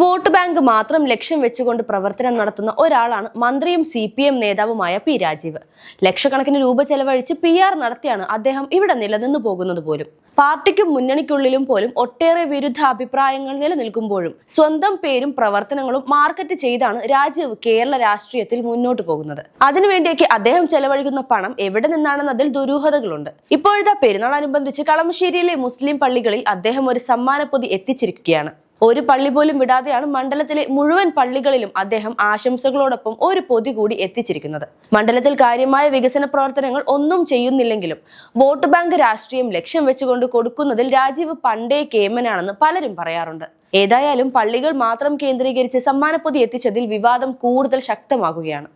Vote bank മാത്രം ലക്ഷ്യം വെച്ചുകൊണ്ട് പ്രവർത്തനം നടത്തുന്ന ഒരാളാണ് മന്ത്രിയും സി പി എം നേതാവുമായ പി രാജീവ്. ലക്ഷക്കണക്കിന് രൂപ ചെലവഴിച്ച് പി ആർ നടത്തിയാണ് അദ്ദേഹം ഇവിടെ നിലനിന്നു പോകുന്നത് പോലും. പാർട്ടിക്കും മുന്നണിക്കുള്ളിലും പോലും ഒട്ടേറെ വിരുദ്ധ അഭിപ്രായങ്ങൾ നിലനിൽക്കുമ്പോഴും സ്വന്തം പേരും പ്രവർത്തനങ്ങളും മാർക്കറ്റ് ചെയ്താണ് രാജീവ് കേരള രാഷ്ട്രീയത്തിൽ മുന്നോട്ട് പോകുന്നത്. അതിനുവേണ്ടിയൊക്കെ അദ്ദേഹം ചെലവഴിക്കുന്ന പണം എവിടെ നിന്നാണെന്നതിൽ ദുരൂഹതകളുണ്ട്. ഇപ്പോഴത്തെ പെരുന്നാൾ അനുബന്ധിച്ച് കളമശ്ശേരിയിലെ മുസ്ലിം പള്ളികളിൽ അദ്ദേഹം ഒരു സമ്മാനപ്പൊതി എത്തിച്ചിരിക്കുകയാണ്. ഒരു പള്ളി പോലും വിടാതെയാണ് മണ്ഡലത്തിലെ മുഴുവൻ പള്ളികളിലും അദ്ദേഹം ആശംസകളോടൊപ്പം ഒരു പൊതി കൂടി എത്തിച്ചിരിക്കുന്നത്. മണ്ഡലത്തിൽ കാര്യമായ വികസന പ്രവർത്തനങ്ങൾ ഒന്നും ചെയ്യുന്നില്ലെങ്കിലും വോട്ട് ബാങ്ക് രാഷ്ട്രീയം ലക്ഷ്യം വെച്ചുകൊണ്ട് കൊടുക്കുന്നതിൽ രാജീവ് പണ്ടേ കേമനാണെന്ന് പലരും പറയാറുണ്ട്. ഏതായാലും പള്ളികൾ മാത്രം കേന്ദ്രീകരിച്ച് സമ്മാനപ്പൊതി എത്തിച്ചതിൽ വിവാദം കൂടുതൽ ശക്തമാകുകയാണ്.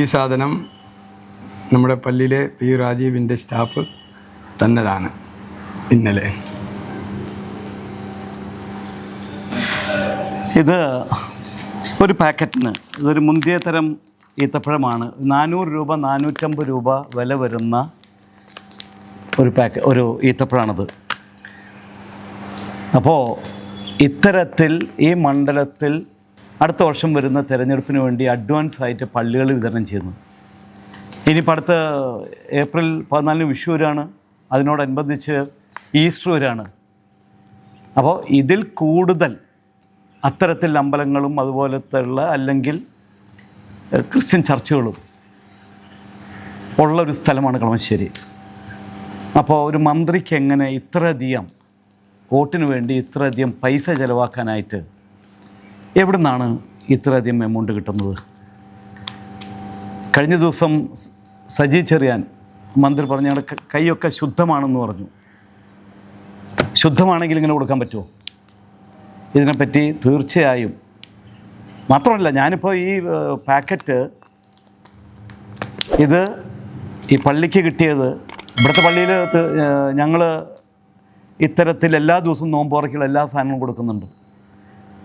ഈ സാധനം നമ്മുടെ പള്ളിയിലെ പി. രാജീവിന്റെ സ്റ്റാഫ് തന്നതാണ് ഇന്നലെ. ഇത് ഒരു പാക്കറ്റിന്. ഇതൊരു മുന്തിയ തരം ഈത്തപ്പഴമാണ്. നാനൂറ് രൂപ നാനൂറ്റമ്പത് രൂപ വില വരുന്ന ഒരു പാക്ക് ഒരു ഈത്തപ്പഴമാണത് അപ്പോൾ ഇത്തരത്തിൽ ഈ മണ്ഡലത്തിൽ അടുത്ത വർഷം വരുന്ന തിരഞ്ഞെടുപ്പിന് വേണ്ടി അഡ്വാൻസ് ആയിട്ട് പള്ളികൾ വിതരണം ചെയ്യുന്നു. ഇനിയിപ്പോൾ അടുത്ത ഏപ്രിൽ പതിനാലിന് വിഷുവരാണ് അതിനോടനുബന്ധിച്ച് ഈസ്റ്റർ വരാണ്. അപ്പോൾ ഇതിൽ കൂടുതൽ അത്തരത്തിൽ അമ്പലങ്ങളും അതുപോലത്തെ ഉള്ള അല്ലെങ്കിൽ ക്രിസ്ത്യൻ ചർച്ചുകളും ഉള്ളൊരു സ്ഥലമാണ് കളമശ്ശേരി. അപ്പോൾ ഒരു മന്ത്രിക്ക് എങ്ങനെ ഇത്രയധികം വോട്ടിന് വേണ്ടി ഇത്രയധികം പൈസ ചിലവാക്കാനായിട്ട് എവിടെ നിന്നാണ് ഇത്രയധികം എമൗണ്ട് കിട്ടുന്നത്? കഴിഞ്ഞ ദിവസം സജി ചെറിയാൻ മന്ത്രി പറഞ്ഞ കൈയൊക്കെ ശുദ്ധമാണെന്ന് പറഞ്ഞു. ശുദ്ധമാണെങ്കിൽ ഇങ്ങനെ കൊടുക്കാൻ പറ്റുമോ? ഇതിനെപ്പറ്റി തീർച്ചയായും മാത്രമല്ല ഞാനിപ്പോൾ ഈ പാക്കറ്റ് ഇത് ഈ പള്ളിക്ക് കിട്ടിയത് ഇവിടുത്തെ പള്ളിയിൽ ഞങ്ങൾ ഇത്തരത്തിൽ എല്ലാ ദിവസവും നോമ്പോറയ്ക്കുള്ള എല്ലാ സാധനങ്ങളും കൊടുക്കുന്നുണ്ട്.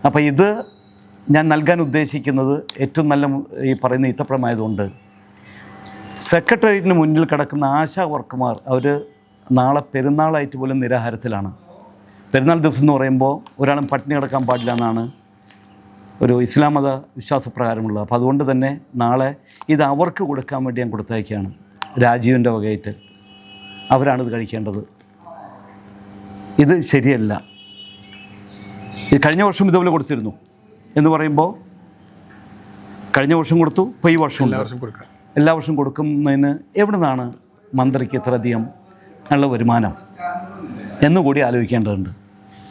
അപ്പോൾ ഇത് ഞാൻ നൽകാൻ ഉദ്ദേശിക്കുന്നത് ഏറ്റവും നല്ല ഈ പറയുന്ന ഈത്തപ്പഴമായതുകൊണ്ട്. സെക്രട്ടേറിയറ്റിന് മുന്നിൽ കിടക്കുന്ന ആശാ വർക്കുമാർ അവർ നാളെ പെരുന്നാളായിട്ട് പോലും നിരാഹാരത്തിലാണ്. പെരുന്നാൾ ദിവസം എന്ന് പറയുമ്പോൾ ഒരാളും പട്ടിണി കിടക്കാൻ പാടില്ല എന്നാണ് ഒരു ഇസ്ലാം മത വിശ്വാസപ്രകാരമുള്ളത്. അപ്പോൾ അതുകൊണ്ട് തന്നെ നാളെ ഇത് അവർക്ക് കൊടുക്കാൻ വേണ്ടി ഞാൻ കൊടുത്തയക്കുകയാണ്. രാജീവിന്റെ വകയായിട്ട് അവരാണിത് ഇത് കഴിക്കേണ്ടത്. ഇത് ശരിയല്ല. ഈ കഴിഞ്ഞ വർഷം ഇതുപോലെ കൊടുത്തിരുന്നു എന്ന് പറയുമ്പോൾ കഴിഞ്ഞ വർഷം കൊടുത്തു ഇപ്പോൾ ഈ വർഷം എല്ലാ വർഷം കൊടുക്കാം. എല്ലാ വർഷവും കൊടുക്കുന്നതിന് എവിടെ നിന്നാണ് മന്ത്രിക്ക് ഇത്രയധികം നല്ല വരുമാനം? എന്നുകൂടി ആലോചിക്കേണ്ടതുണ്ട്.